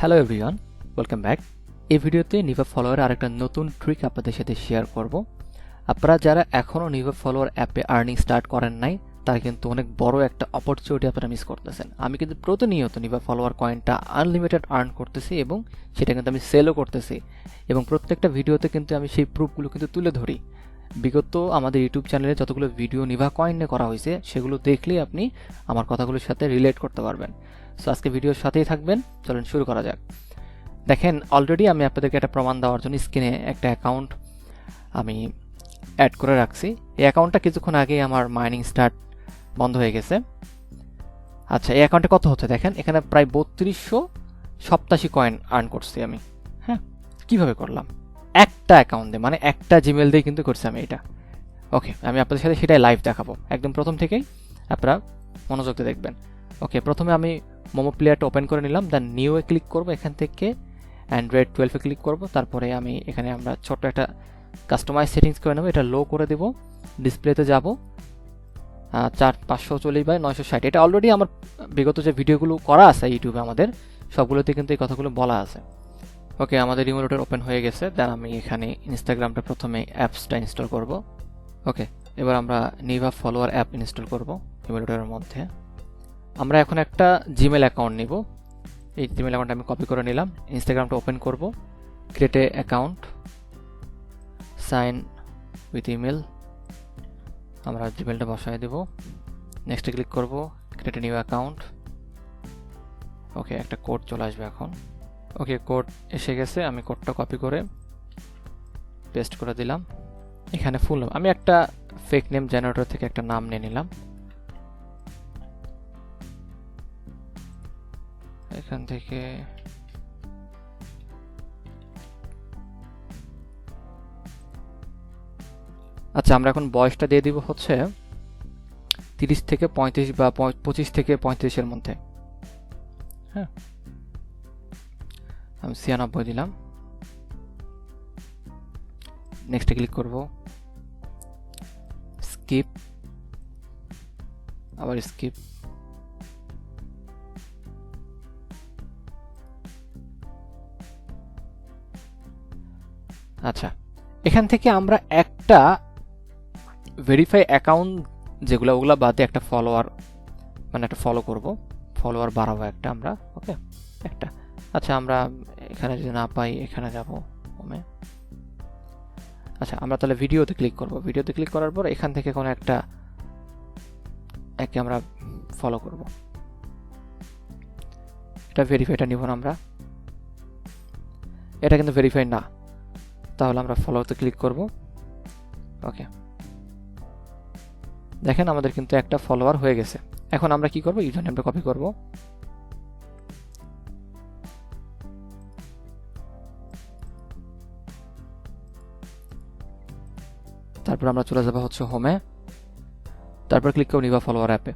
Hello everyone welcome back এই ভিডিওতে Nibha follower আরেকটা নতুন ট্রিক আপনাদের সাথে শেয়ার করব। আপনারা যারা এখনও নিভা ফলোয়ার অ্যাপে আর্নিং স্টার্ট করেন নাই, তারা কিন্তু অনেক বড় একটা অপরচুনিটি আপনারা মিস করতেছেন। আমি কিন্তু প্রতিনিয়ত নিভা ফলোয়ার কয়েনটা আনলিমিটেড আর্ন করতেছি এবং সেটা কিন্তু আমি সেলও করতেছি এবং প্রত্যেকটা ভিডিওতে কিন্তু আমি সেই প্রুফগুলো কিন্তু তুলে ধরি। বিগত আমাদের ইউটিউব চ্যানেলে যতগুলো ভিডিও নিভা কয়েন করা হয়েছে, সেগুলো দেখলেই আপনি আমার কথাগুলোর সাথে রিলেট করতে পারবেন। সো আজকে ভিডিওর সাথেই থাকবেন। চলুন শুরু করা যাক। দেখেন অলরেডি আমি আপনাদেরকে একটা প্রমাণ দেওয়ার জন্য স্ক্রিনে একটা অ্যাকাউন্ট আমি অ্যাড করে রাখছি। এই অ্যাকাউন্টটা কিছুক্ষণ আগেই আমার মাইনিং স্টার্ট বন্ধ হয়ে গেছে। আচ্ছা এই অ্যাকাউন্টে কত হচ্ছে দেখেন? এখানে প্রায় বত্রিশশো সপ্তাশি কয়েন আর্ন করছি আমি। হ্যাঁ কীভাবে করলাম? একটা অ্যাকাউন্ট দিয়ে মানে একটা জিমেল দিয়ে কিন্তু করছি আমি এটা। ওকে আমি আপনাদের সাথে সেটাই লাইভ দেখাবো। একদম প্রথম থেকেই আপনারা মনোযোগ দিয়ে দেখবেন। ওকে প্রথমে আমি মোমো প্লেয়ারটা ওপেন করে নিলাম দেন নিউয়ে ক্লিক করব এখান থেকে অ্যান্ড্রয়েড টুয়েলভে ক্লিক করব, তারপরে আমি এখানে আমরা ছোট্ট একটা কাস্টমাইজ সেটিংস করে নেব, এটা লো করে দেব ডিসপ্লেতে যাব চার পাঁচশো চল্লিশ বাই নয়শো ষাট। এটা অলরেডি আমার বিগত যে ভিডিওগুলো করা আছে ইউটিউবে আমাদের, সবগুলোতে কিন্তু এই কথাগুলো বলা আছে। ওকে আমাদের রিমোটের ওপেন হয়ে গেছে। দেন আমি এখানে ইনস্টাগ্রামটা প্রথমে অ্যাপসটা ইনস্টল করব। ওকে এবার আমরা নিভা ফলোয়ার অ্যাপ ইনস্টল করব রিমোটের মধ্যে। আমরা এখন একটা জিমেল অ্যাকাউন্ট নিব। এই জিমেল অ্যাকাউন্ট আমি কপি করে নিলাম। ইনস্টাগ্রামটা ওপেন করব। Create account sign with email আমরা জিমেলটা বসায় দেব। নেক্সটে ক্লিক করব। ক্রিয়েট নিউ অ্যাকাউন্ট ওকে একটা কোড চলে আসবে এখন। ওকে, কোড এসে গেছে, আমি কোডটা কপি করে পেস্ট করে দিলাম। এখানে ফুল আমি একটা ফেক নেম জেনারেটর থেকে একটা নাম নিয়ে নিলাম। এখান থেকে আচ্ছা আমরা এখন বয়সটা দিয়ে দিব হচ্ছে তিরিশ থেকে পঁয়ত্রিশ বা পঁচিশ থেকে পঁয়ত্রিশের মধ্যে। হ্যাঁ। আমি ছিয়ানব্বই দিলাম। নেক্সটে ক্লিক করব। স্কিপ আবার স্কিপ আচ্ছা এখান থেকে আমরা একটা ভেরিফাই অ্যাকাউন্ট যেগুলো, ওগুলো বাদে একটা ফলোয়ার মানে একটা ফলো করব। ফলোয়ার বাড়াবো একটা আমরা ওকে একটা। আচ্ছা আমরা এখানে যদি না পাই, এখানে যাব হোমে আচ্ছা আমরা তাহলে ভিডিওতে ক্লিক করব। ভিডিওতে ক্লিক করার পর এখান থেকে কোনো একটা একে আমরা ফলো করব। এটা ভেরিফাইটা নিব না আমরা। এটা কিন্তু ভেরিফাই না। তাহলে আমরা ফলোতে ক্লিক করব। ওকে দেখেন আমাদের কিন্তু একটা ফলোয়ার হয়ে গেছে। এখন আমরা কি করব? ইউজার নেমটা কপি করব। তারপর আমরা চলে যাব হচ্ছে হোমে তারপর ক্লিক করব নিবা ফলোয়ার অ্যাপে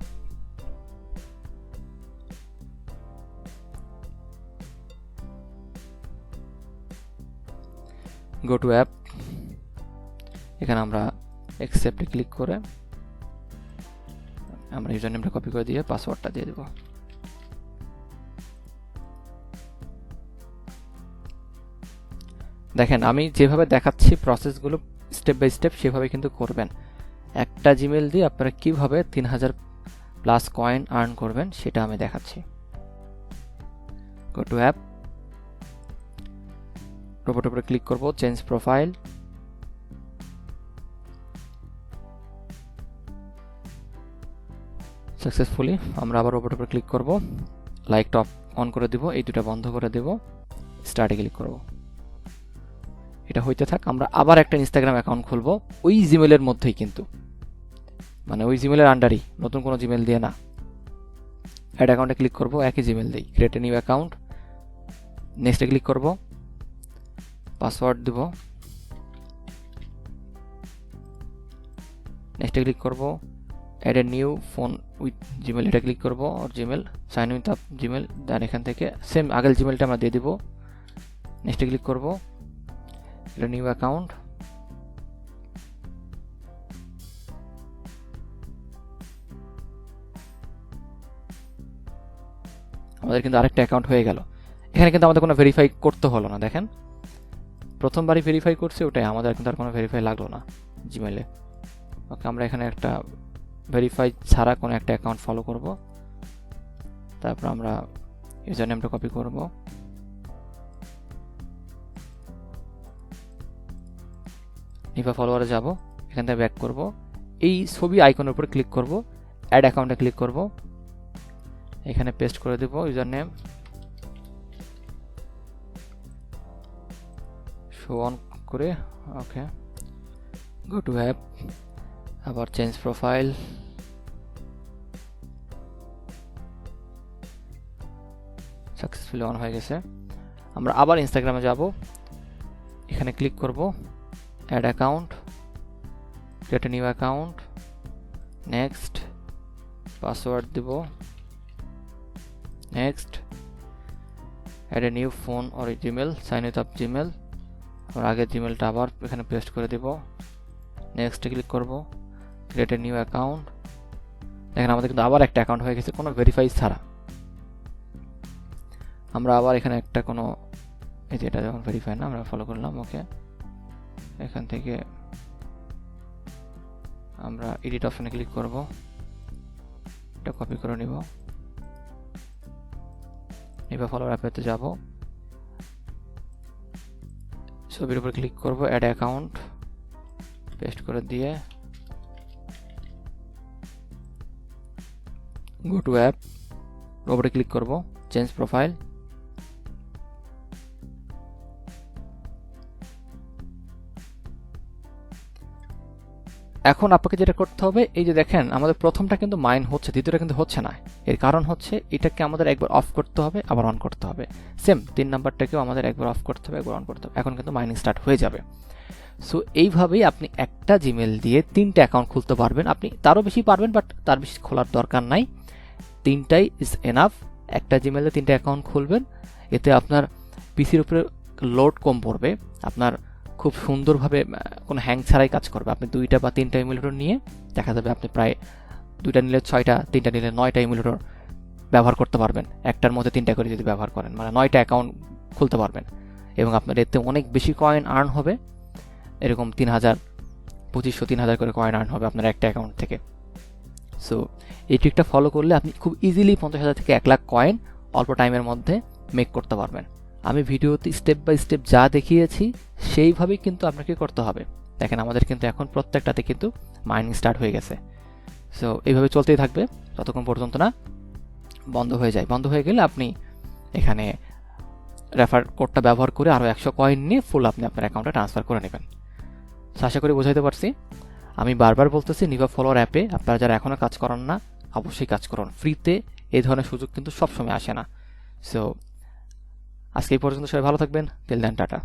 গো টু অ্যাপ এখানে আমরা অ্যাকসেপ্টে ক্লিক করে আমরা ইউজার নেমটা কপি করে দিয়ে পাসওয়ার্ডটা দিয়ে দেব। দেখেন, আমি যেভাবে দেখাচ্ছি প্রসেসগুলো স্টেপ বাই স্টেপ সেভাবে কিন্তু করবেন। একটা জিমেল দিয়ে আপনারা কীভাবে তিন হাজার প্লাস কয়েন আর্ন করবেন সেটা আমি দেখাচ্ছি। গো টু অ্যাপ রোবট উপরে ক্লিক করব চেঞ্জ প্রোফাইল সাকসেসফুলি আমরা আবার রোবট উপরে ক্লিক করব। লাইক টপ অন করে দিব, এই দুটা বন্ধ করে দেব। স্টার্টে ক্লিক করব। এটা হইতে থাক, আমরা আবার একটা ইনস্টাগ্রাম অ্যাকাউন্ট খুলব, ওই জিমেলের মধ্যেই কিন্তু। মানে ওই জিমেলের আন্ডারই নতুন কোনো জিমেল দিয়ে না। অ্যাড অ্যাকাউন্টে ক্লিক করব, একই জিমেল দিই। ক্রিয়েট নিউ অ্যাকাউন্ট নেক্সটে ক্লিক করব পাসওয়ার্ড দেব নেক্সটে ক্লিক করব add a new phone with Gmail এটা ক্লিক করব আর Gmail sign with up Gmail then এখান থেকে সেম আগের জিমেলটা আমরা দিয়ে দিব নেক্সটে ক্লিক করব এটা নিউ অ্যাকাউন্ট আমাদের কিন্তু আরেকটা অ্যাকাউন্ট হয়ে গেল। এখানে কিন্তু আমাদের কোনো ভেরিফাই করতে হলো না, দেখেন। প্রথমবারই ভেরিফাই করছে, ওটাই। আমাদের কিন্তু আর কোনো ভেরিফাই লাগল না জিমেলে ওকে আমরা এখানে একটা ভেরিফাই ছাড়া কোনো একটা অ্যাকাউন্ট ফলো করব। তারপর আমরা ইউজার নেমটা কপি করব। নিভা ফলোয়ারে যাব, এখান থেকে ব্যাক করব। এই ছবি আইকনের উপর ক্লিক করব অ্যাড অ্যাকাউন্টে ক্লিক করব। এখানে পেস্ট করে দেব ইউজার নেম শো অন করে ওকে গো টু অ্যাপ আবার চেঞ্জ প্রোফাইল সাকসেসফুলি অন হয়ে গেছে। আমরা আবার ইনস্টাগ্রামে যাব। এখানে ক্লিক করব। Add account create new account next password Dev. Next add a new phone or Gmail sign with up Gmail আমরা আগের জিমেলটা আবার এখানে পেস্ট করে দেব। নেক্সটে ক্লিক করব। ক্রিয়েট এ নিউ অ্যাকাউন্ট দেখেন আমাদের কিন্তু আবার একটা অ্যাকাউন্ট হয়ে গেছে, কোনো ভেরিফাই ছাড়া। আমরা আবার এখানে একটা কোনো, এই যে এটা যখন ভেরিফাই না, আমরা ফলো করলাম ওকে এখান থেকে আমরা এডিট অপশানে ক্লিক করব। এটা কপি করে নিব। নিবা ফলো অ্যাপেতে যাব। ছবির উপর ক্লিক করব অ্যাড অ্যাকাউন্ট পেস্ট করে দিয়ে গো টু অ্যাপ ওপরে ক্লিক করব চেঞ্জ প্রোফাইল এখন আপনাকে যেটা করতে হবে, এই যে দেখেন, আমাদের প্রথমটা কিন্তু মাইন হচ্ছে, দ্বিতীয়টা কিন্তু হচ্ছে না। এর কারণ হচ্ছে, এটাকে আমাদের একবার অফ করতে হবে, আবার অন করতে হবে। সেম তিন নাম্বারটাকেও আমাদের একবার অফ করতে হবে, একবার অন করতে হবে। এখন কিন্তু মাইনিং স্টার্ট হয়ে যাবে। সো এইভাবেই আপনি একটা জিমেল দিয়ে তিনটে অ্যাকাউন্ট খুলতে পারবেন। আপনি তারও বেশি পারবেন বাট তার বেশি খোলার দরকার নাই। তিনটাই ইজ এনাফ একটা জিমেলে তিনটে অ্যাকাউন্ট খুলবেন। এতে আপনার পিসির উপরে লোড কম পড়বে। আপনার খুব সুন্দরভাবে কোনো হ্যাং ছাড়াই কাজ করবে। আপনি দুইটা বা তিনটা ইমুলেটর নিয়ে দেখা যাবে আপনি প্রায় দুইটা নিলে ছয়টা, তিনটা নিলে নয়টা ইমুলেটর ব্যবহার করতে পারবেন। একটার মধ্যে তিনটা করে যদি ব্যবহার করেন মানে নয়টা অ্যাকাউন্ট খুলতে পারবেন। এবং আপনার এতে অনেক বেশি কয়েন আর্ন হবে। এরকম তিন হাজার, পঁচিশশো, তিন হাজার করে কয়েন আর্ন হবে আপনার একটা অ্যাকাউন্ট থেকে। সো এই ট্রিকটা ফলো করলে আপনি খুব ইজিলি পঞ্চাশ হাজার থেকে এক লাখ কয়েন অল্প টাইমের মধ্যে মেক করতে পারবেন। আমি ভিডিওতে স্টেপ বাই স্টেপ যা দেখিয়েছি, সেইভাবেই কিন্তু আপনাকে করতে হবে। দেখেন, আমাদের কিন্তু এখন প্রত্যেকটাতে কিন্তু মাইনিং স্টার্ট হয়ে গেছে। সো এইভাবে চলতেই থাকবে, ততক্ষণ পর্যন্ত না বন্ধ হয়ে যায়। বন্ধ হয়ে গেলে আপনি এখানে রেফার কোডটা ব্যবহার করে আরও একশো কয়েন নিয়ে ফুল আপনি আপনার অ্যাকাউন্টে ট্রান্সফার করে নেবেন। সো আশা করি বোঝাইতে পারছি। আমি বারবার বলতেছি নিভা ফলোয়ার অ্যাপে আপনারা যারা এখনও কাজ করেন না, অবশ্যই কাজ করুন। ফ্রিতে এই ধরনের সুযোগ কিন্তু সবসময় আসে না। সো আজকে এই পর্যন্ত সবাই ভালো থাকবেন। তেল দেন টাটা।